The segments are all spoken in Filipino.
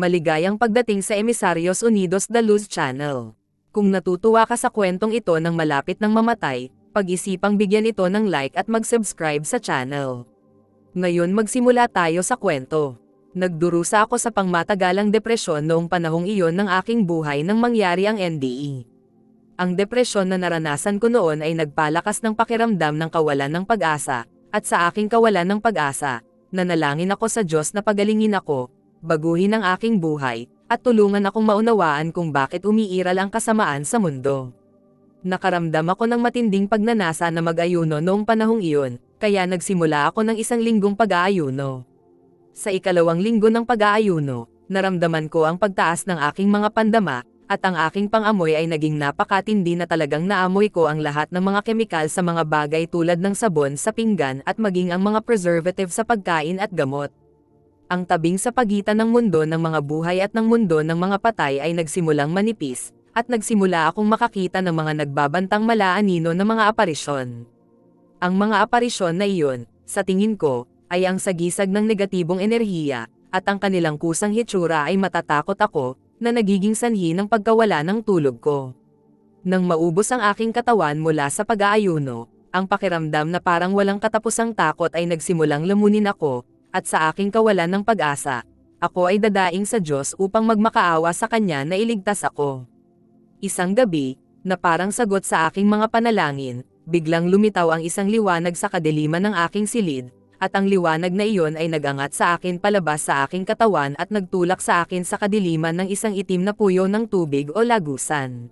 Maligayang pagdating sa Emisarios Unidos da Luz Channel. Kung natutuwa ka sa kwentong ito ng malapit ng mamatay, pag-isipang bigyan ito ng like at mag-subscribe sa channel. Ngayon magsimula tayo sa kwento. Nagdurusa ako sa pangmatagalang depresyon noong panahong iyon ng aking buhay nang mangyari ang NDE. Ang depresyon na naranasan ko noon ay nagpalakas ng pakiramdam ng kawalan ng pag-asa, at sa aking kawalan ng pag-asa, nanalangin ako sa Diyos na pagalingin ako, baguhin ang aking buhay, at tulungan akong maunawaan kung bakit umiiral ang kasamaan sa mundo. Nakaramdam ako ng matinding pagnanasa na mag-ayuno noong panahong iyon, kaya nagsimula ako ng isang linggong pag-aayuno. Sa ikalawang linggo ng pag-aayuno, naramdaman ko ang pagtaas ng aking mga pandama, at ang aking pangamoy ay naging napakatindi na talagang naamoy ko ang lahat ng mga kemikal sa mga bagay tulad ng sabon sa pinggan at maging ang mga preservative sa pagkain at gamot. Ang tabing sa pagitan ng mundo ng mga buhay at ng mundo ng mga patay ay nagsimulang manipis, at nagsimula akong makakita ng mga nagbabantang malaanino na mga aparisyon. Ang mga aparisyon na iyon, sa tingin ko, ay ang sagisag ng negatibong enerhiya, at ang kanilang kusang hitsura ay matatakot ako, na nagiging sanhi ng pagkawala ng tulog ko. Nang maubos ang aking katawan mula sa pag-aayuno, ang pakiramdam na parang walang katapusang takot ay nagsimulang lamunin ako, at sa aking kawalan ng pag-asa, ako ay dadaing sa Diyos upang magmakaawa sa Kanya na iligtas ako. Isang gabi, na parang sagot sa aking mga panalangin, biglang lumitaw ang isang liwanag sa kadiliman ng aking silid, at ang liwanag na iyon ay nagangat sa akin palabas sa aking katawan at nagtulak sa akin sa kadiliman ng isang itim na puyo ng tubig o lagusan.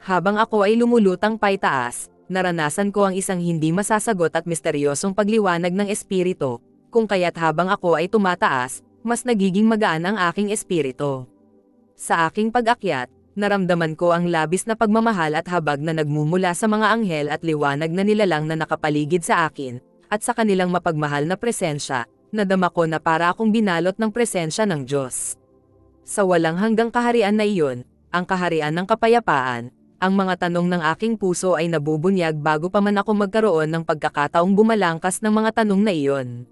Habang ako ay lumulutang paitaas, naranasan ko ang isang hindi masasagot at misteryosong pagliwanag ng espiritu, kung kaya't habang ako ay tumataas, mas nagiging magaan ang aking espiritu. Sa aking pag-akyat, naramdaman ko ang labis na pagmamahal at habag na nagmumula sa mga anghel at liwanag na nilalang na nakapaligid sa akin, at sa kanilang mapagmahal na presensya, nadama ko na para akong binalot ng presensya ng Diyos. Sa walang hanggang kaharian na iyon, ang kaharian ng kapayapaan, ang mga tanong ng aking puso ay nabubunyag bago pa man ako magkaroon ng pagkakataong bumalangkas ng mga tanong na iyon.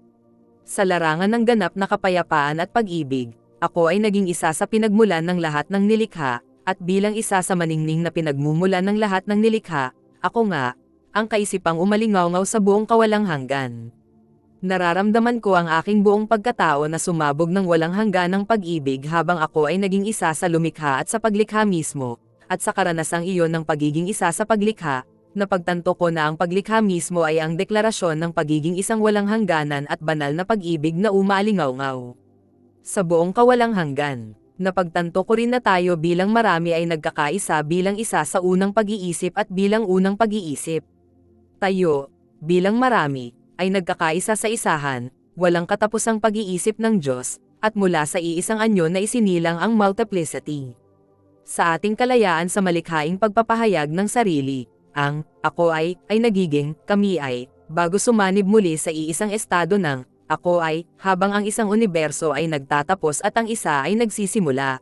Sa larangan ng ganap na kapayapaan at pag-ibig, ako ay naging isa sa pinagmulan ng lahat ng nilikha, at bilang isa sa maningning na pinagmumulan ng lahat ng nilikha, ako nga, ang kaisipang umalingaw sa buong kawalang hanggan. Nararamdaman ko ang aking buong pagkatao na sumabog ng walang hangganang pag-ibig habang ako ay naging isa sa lumikha at sa paglikha mismo, at sa karanasang iyon ng pagiging isa sa paglikha, napagtanto ko na ang paglikha mismo ay ang deklarasyon ng pagiging isang walang hangganan at banal na pag-ibig na umalingaw-ngaw. Sa buong kawalang hanggan, napagtanto ko rin na tayo bilang marami ay nagkakaisa bilang isa sa unang pag-iisip at bilang unang pag-iisip. Tayo, bilang marami, ay nagkakaisa sa isahan, walang katapusang pag-iisip ng Diyos, at mula sa iisang anyo na isinilang ang multiplicity. Sa ating kalayaan sa malikhaing pagpapahayag ng sarili, ang ako ay ay nagiging kami ay bago sumanib muli sa iisang estado ng ako ay, habang ang isang universo ay nagtatapos at ang isa ay nagsisimula.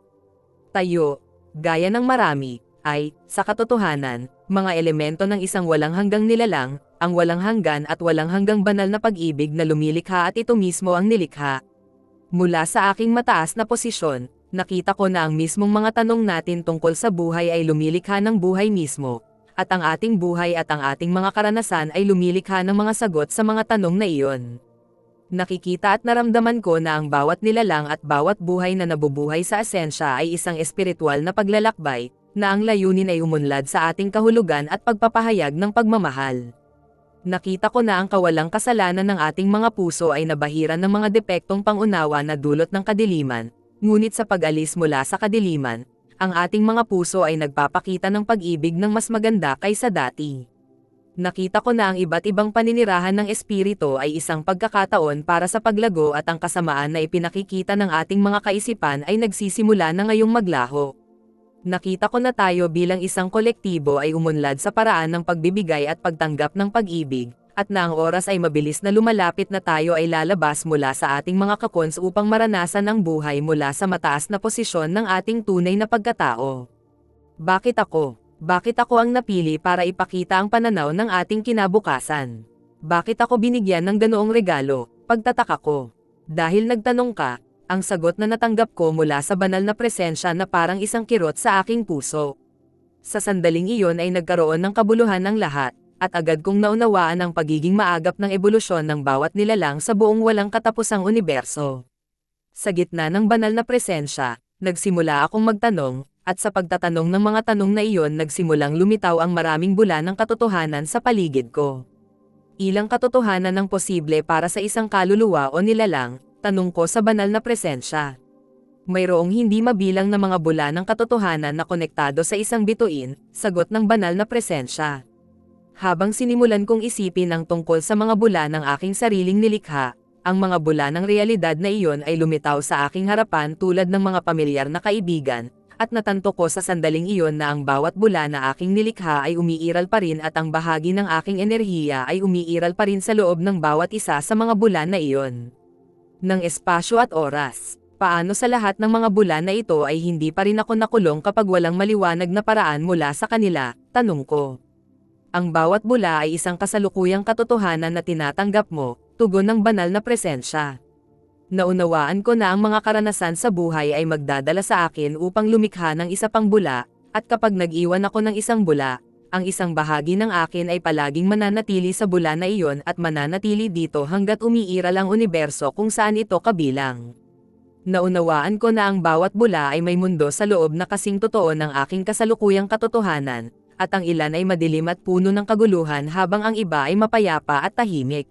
Tayo, gaya ng marami, ay, sa katotohanan, mga elemento ng isang walang hanggang nilalang, ang walang hanggan at walang hanggang banal na pag-ibig na lumilikha at ito mismo ang nilikha. Mula sa aking mataas na posisyon, nakita ko na ang mismong mga tanong natin tungkol sa buhay ay lumilikha ng buhay mismo, at ang ating buhay at ang ating mga karanasan ay lumilikha ng mga sagot sa mga tanong na iyon. Nakikita at naramdaman ko na ang bawat nilalang at bawat buhay na nabubuhay sa asensya ay isang espiritual na paglalakbay, na ang layunin ay umunlad sa ating kahulugan at pagpapahayag ng pagmamahal. Nakita ko na ang kawalang kasalanan ng ating mga puso ay nabahiran ng mga depektong pangunawa na dulot ng kadiliman, ngunit sa pag-alis mula sa kadiliman, ang ating mga puso ay nagpapakita ng pag-ibig ng mas maganda kaysa dati nakita ko na ang iba't ibang paninirahan ng espiritu ay isang pagkakataon para sa paglago at ang kasamaan na ipinakikita ng ating mga kaisipan ay nagsisimula na ngayong maglaho. Nakita ko na tayo bilang isang kolektibo ay umunlad sa paraan ng pagbibigay at pagtanggap ng pag-ibig, at na ang oras ay mabilis na lumalapit na tayo ay lalabas mula sa ating mga kakons upang maranasan ang buhay mula sa mataas na posisyon ng ating tunay na pagkatao. Bakit ako? Bakit ako ang napili para ipakita ang pananaw ng ating kinabukasan? Bakit ako binigyan ng ganoong regalo? Pagtataka ko. Dahil nagtanong ka, ang sagot na natanggap ko mula sa banal na presensya na parang isang kirot sa aking puso. Sa sandaling iyon ay nagkaroon ng kabuluhan ng lahat, at agad kong naunawaan ang pagiging maagap ng ebolusyon ng bawat nilalang sa buong walang katapusang universo. Sa gitna ng banal na presensya, nagsimula akong magtanong, at sa pagtatanong ng mga tanong na iyon nagsimulang lumitaw ang maraming bula ng katotohanan sa paligid ko. Ilang katotohanan ng posible para sa isang kaluluwa o nilalang, tanong ko sa banal na presensya. Mayroong hindi mabilang na mga bula ng katotohanan na konektado sa isang bituin, sagot ng banal na presensya. Habang sinimulan kong isipin ang tungkol sa mga bula ng aking sariling nilikha, ang mga bula ng realidad na iyon ay lumitaw sa aking harapan tulad ng mga pamilyar na kaibigan, at natanto ko sa sandaling iyon na ang bawat bula na aking nilikha ay umiiral pa rin at ang bahagi ng aking enerhiya ay umiiral pa rin sa loob ng bawat isa sa mga bula na iyon. Ng espasyo at oras, paano sa lahat ng mga bula na ito ay hindi pa rin ako nakulong kapag walang maliwanag na paraan mula sa kanila, tanong ko. Ang bawat bula ay isang kasalukuyang katotohanan na tinatanggap mo, tugon ng banal na presensya. Naunawaan ko na ang mga karanasan sa buhay ay magdadala sa akin upang lumikha ng isa pang bula, at kapag nag-iwan ako ng isang bula, ang isang bahagi ng akin ay palaging mananatili sa bula na iyon at mananatili dito hanggat umiiral ang universo kung saan ito kabilang. Naunawaan ko na ang bawat bula ay may mundo sa loob na kasing totoo ng aking kasalukuyang katotohanan, at ang ilan ay madilim at puno ng kaguluhan habang ang iba ay mapayapa at tahimik.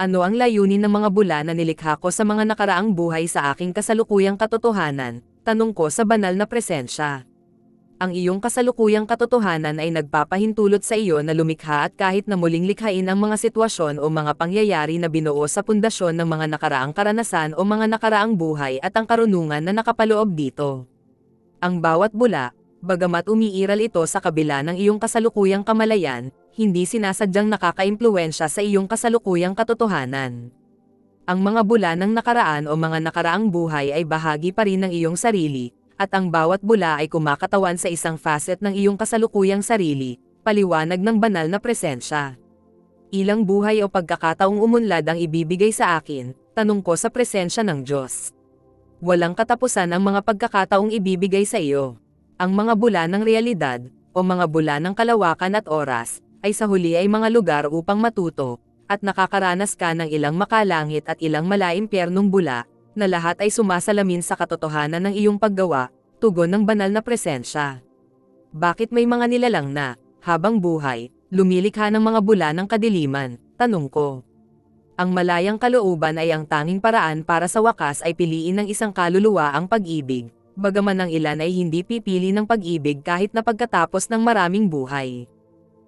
Ano ang layunin ng mga bula na nilikha ko sa mga nakaraang buhay sa aking kasalukuyang katotohanan? Tanong ko sa banal na presensya. Ang iyong kasalukuyang katotohanan ay nagpapahintulot sa iyo na lumikha at kahit na muling likhain ang mga sitwasyon o mga pangyayari na binuo sa pundasyon ng mga nakaraang karanasan o mga nakaraang buhay at ang karunungan na nakapaloob dito. Ang bawat bula, bagamat umiiral ito sa kabila ng iyong kasalukuyang kamalayan, hindi sinasadyang nakakaimpluwensya sa iyong kasalukuyang katotohanan. Ang mga bula ng nakaraan o mga nakaraang buhay ay bahagi pa rin ng iyong sarili, at ang bawat bula ay kumakatawan sa isang facet ng iyong kasalukuyang sarili, paliwanag ng banal na presensya. Ilang buhay o pagkakataong umunlad ang ibibigay sa akin, tanong ko sa presensya ng Diyos. Walang katapusan ang mga pagkakataong ibibigay sa iyo. Ang mga bula ng realidad, o mga bula ng kalawakan at oras, ay sa huli ay mga lugar upang matuto, at nakakaranas ka ng ilang makalangit at ilang malaimpyernong bula, na lahat ay sumasalamin sa katotohanan ng iyong paggawa, tugon ng banal na presensya. Bakit may mga nilalang na, habang buhay, lumilikha ng mga bula ng kadiliman, tanong ko. Ang malayang kalooban ay ang tanging paraan para sa wakas ay piliin ng isang kaluluwa ang pag-ibig, bagaman ang ilan ay hindi pipili ng pag-ibig kahit na pagkatapos ng maraming buhay.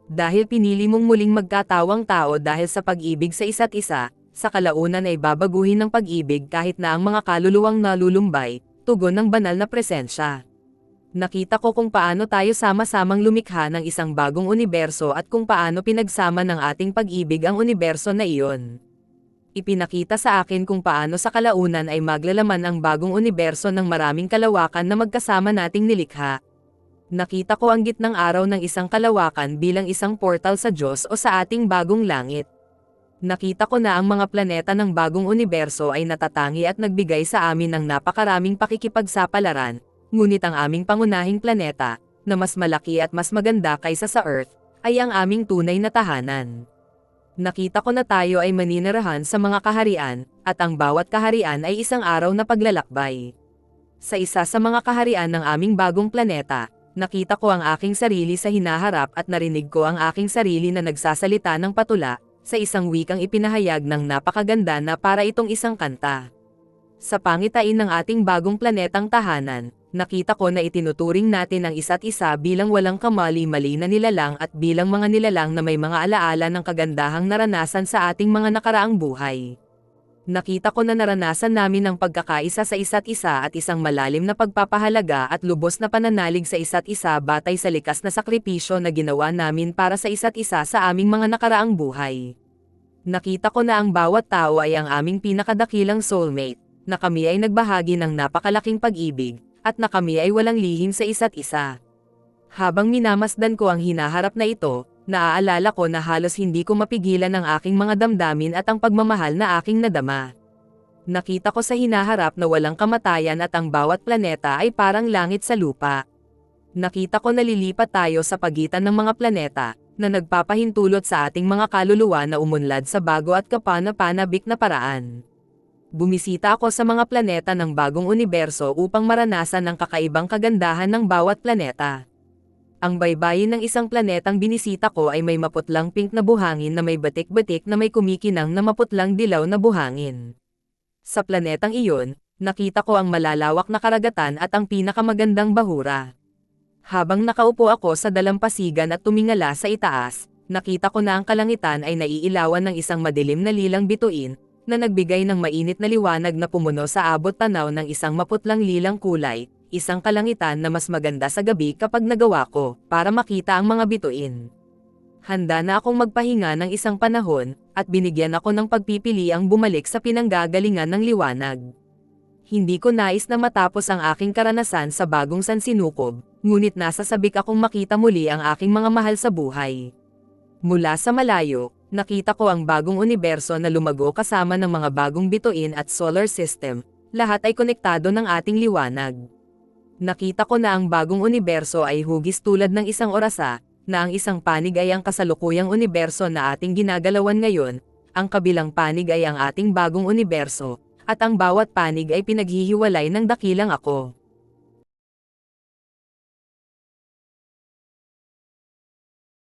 Dahil pinili mong muling magkatawang tao dahil sa pag-ibig sa isa't isa, sa kalaunan ay babaguhin ng pag-ibig kahit na ang mga kaluluwang nalulumbay, tugon ng banal na presensya. Nakita ko kung paano tayo sama-samang lumikha ng isang bagong universo at kung paano pinagsama ng ating pag-ibig ang universo na iyon. Ipinakita sa akin kung paano sa kalaunan ay maglalaman ang bagong universo ng maraming kalawakan na magkasama nating nilikha, nakita ko ang gitnang araw ng isang kalawakan bilang isang portal sa Diyos o sa ating bagong langit. Nakita ko na ang mga planeta ng bagong universo ay natatangi at nagbigay sa amin ng napakaraming pakikipagsapalaran, ngunit ang aming pangunahing planeta, na mas malaki at mas maganda kaysa sa Earth, ay ang aming tunay na tahanan. Nakita ko na tayo ay maninirahan sa mga kaharian, at ang bawat kaharian ay isang araw na paglalakbay. Sa isa sa mga kaharian ng aming bagong planeta, nakita ko ang aking sarili sa hinaharap at narinig ko ang aking sarili na nagsasalita ng patula, sa isang wikang ipinahayag ng napakaganda na para itong isang kanta. Sa pangitain ng ating bagong planetang tahanan, nakita ko na itinuturing natin ang isa't isa bilang walang kamali-mali na nilalang at bilang mga nilalang na may mga alaala ng kagandahang naranasan sa ating mga nakaraang buhay. Nakita ko na naranasan namin ang pagkakaisa sa isa't isa at isang malalim na pagpapahalaga at lubos na pananalig sa isa't isa batay sa likas na sakripisyo na ginawa namin para sa isa't isa sa aming mga nakaraang buhay. Nakita ko na ang bawat tao ay ang aming pinakadakilang soulmate, na kami ay nagbahagi ng napakalaking pag-ibig, at na kami ay walang lihim sa isa't isa. Habang minamasdan ko ang hinaharap na ito, naaalala ko na halos hindi ko mapigilan ang aking mga damdamin at ang pagmamahal na aking nadama. Nakita ko sa hinaharap na walang kamatayan at ang bawat planeta ay parang langit sa lupa. Nakita ko nalilipat tayo sa pagitan ng mga planeta, na nagpapahintulot sa ating mga kaluluwa na umunlad sa bago at kapana-panabik na paraan. Bumisita ako sa mga planeta ng bagong universo upang maranasan ang kakaibang kagandahan ng bawat planeta. Ang baybayin ng isang planetang binisita ko ay may maputlang pink na buhangin na may batik-batik na may kumikinang na maputlang dilaw na buhangin. Sa planetang iyon, nakita ko ang malalawak na karagatan at ang pinakamagandang bahura. Habang nakaupo ako sa dalampasigan at tumingala sa itaas, nakita ko na ang kalangitan ay naiilawan ng isang madilim na lilang bituin, na nagbigay ng mainit na liwanag na pumuno sa abot tanaw ng isang maputlang lilang kulay, isang kalangitan na mas maganda sa gabi kapag nagawa ko, para makita ang mga bituin. Handa na akong magpahinga ng isang panahon, at binigyan ako ng pagpipili ang bumalik sa pinanggagalingan ng liwanag. Hindi ko nais na matapos ang aking karanasan sa bagong sansinukob, ngunit nasa sabik akong makita muli ang aking mga mahal sa buhay. Mula sa malayo, nakita ko ang bagong universo na lumago kasama ng mga bagong bituin at solar system, lahat ay konektado ng ating liwanag. Nakita ko na ang bagong universo ay hugis tulad ng isang orasa, na ang isang panig ay ang kasalukuyang universo na ating ginagalawan ngayon, ang kabilang panig ay ang ating bagong universo, at ang bawat panig ay pinaghihiwalay ng dakilang ako.